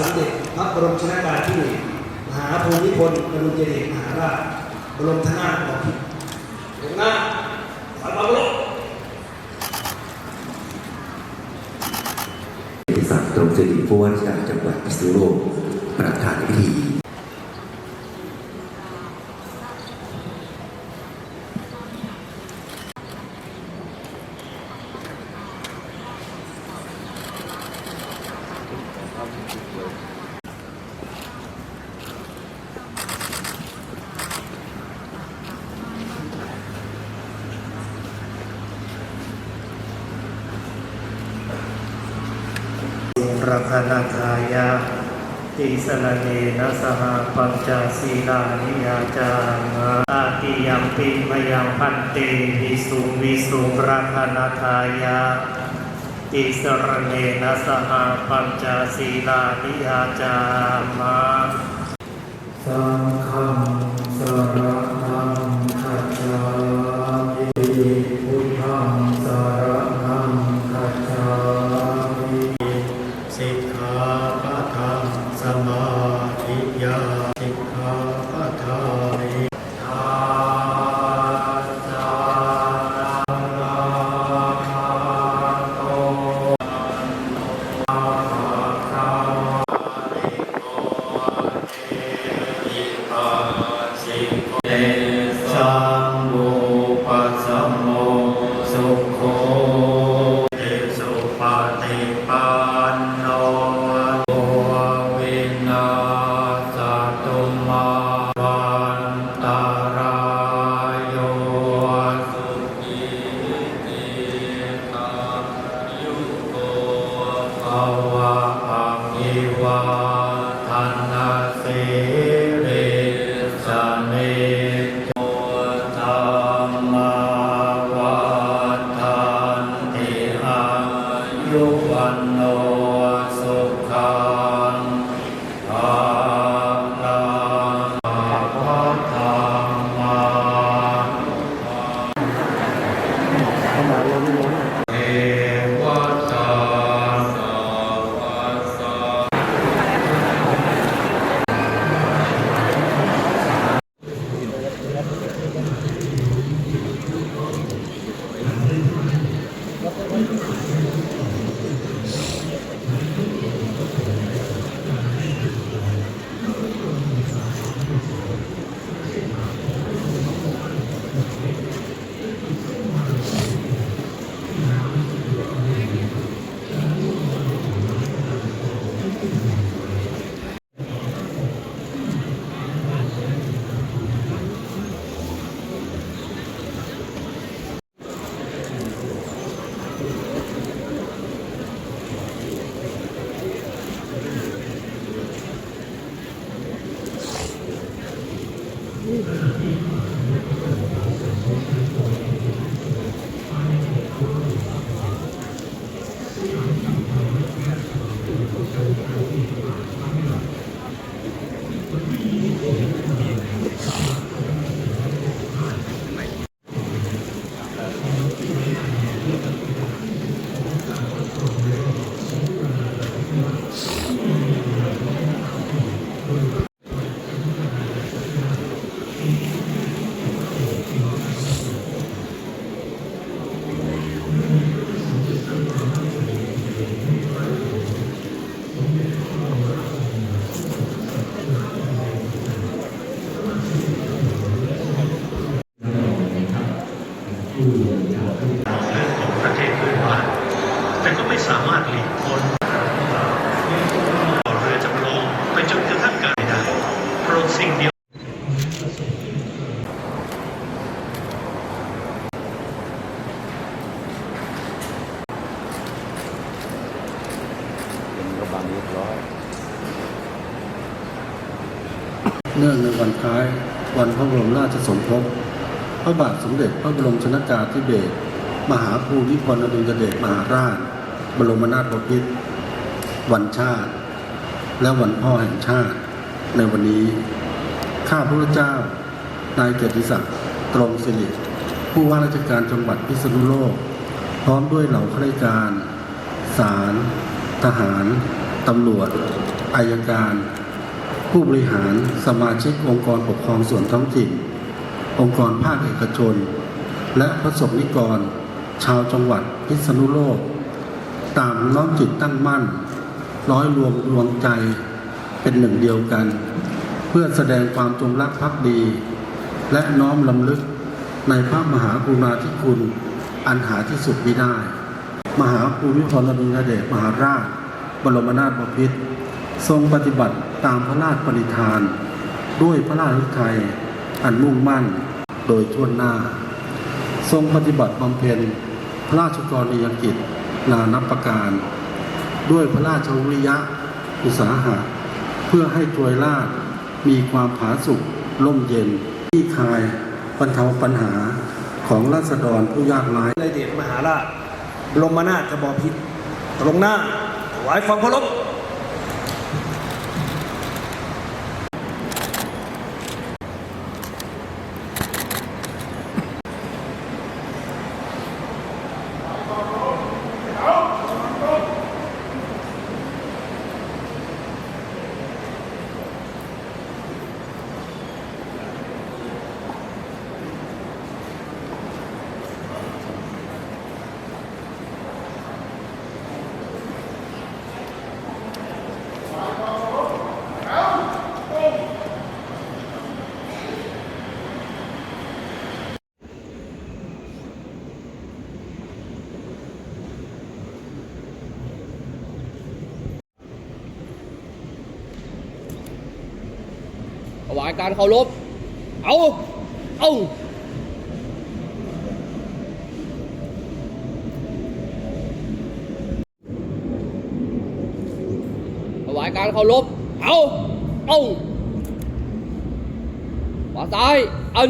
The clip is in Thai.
สมเด็จพระบรมชนากาธิเบศรมหาภูมิพลอดุลยเดชมหาราชบรมธนาถบพิตรเดี๋ยวหน้าถอยมาลงกิติศักดิ์ตรงสิริผู้ว่าราชการจังหวัดพิษณุโลกประธานพิธี รัคนาทายาติสรเนนะสหปัญจศีลานิยาจามะอาติยัมปิมยังพันเตวิสุงวิสุรัคนาทายาติสรเนนะสหปัญจศีลานิยาจามะสังฆังสร สามารถหลีกพ้นต่อเรือจำลองไปจนกระทั่งกิดไม่ได้โปรดสิ่งเดียวเนื่องในวันคล้ายวันพระบรมราชสมภพ พระบาทสมเด็จพระบรมชนากาธิเบศรมหาภูมิพลอดุลยเดชมหาราช บรมนาถบพิตรวันชาติ และวันพ่อแห่งชาติ ในวันนี้ ข้าพระเจ้า นายเกียรติศักดิ์ตรงสิริผู้ว่าราชการจังหวัดพิษณุโลก พร้อมด้วยเหล่าข้าราชการศาลทหาร ตำรวจ อายการ ผู้บริหารสมาชิกองค์กรปกครองส่วนท้องถิ่น องค์กรภาคเอกชน และพระสงฆ์นิกร ชาวจังหวัดพิษณุโลก ตามน้อมจิตตั้งมั่น ร้อยรวมดวงใจเป็นหนึ่งเดียวกัน เพื่อแสดงความจงรักภักดี และน้อมลำลึกในพระมหากรุณาธิคุณ อันหาที่สุดมิได้ มหาภูมิพลอดุลยเดชมหาราช บรมนาถบพิตรทรงปฏิบัติตามพระราชปณิธาน ด้วยพระราชฤทัยอันมุ่งมั่นโดยทั่วหน้า ทรงปฏิบัติบำเพ็ญพระราชกรณียกิจ นานับประการ ด้วยพระราชวิริยะอุตสาหะ เพื่อให้ถวยราชมีความผาสุกล่มเย็นที่คายบรรเทาปัญหาของราษฎรผู้ยากไร้ในเดชมหาราชบรมนาถบพิตรตรงหน้าถวายความเคารพ ถวายการเคารพ เอา เอาถวายการเคารพ เอา เอาขวาซ้าย อัน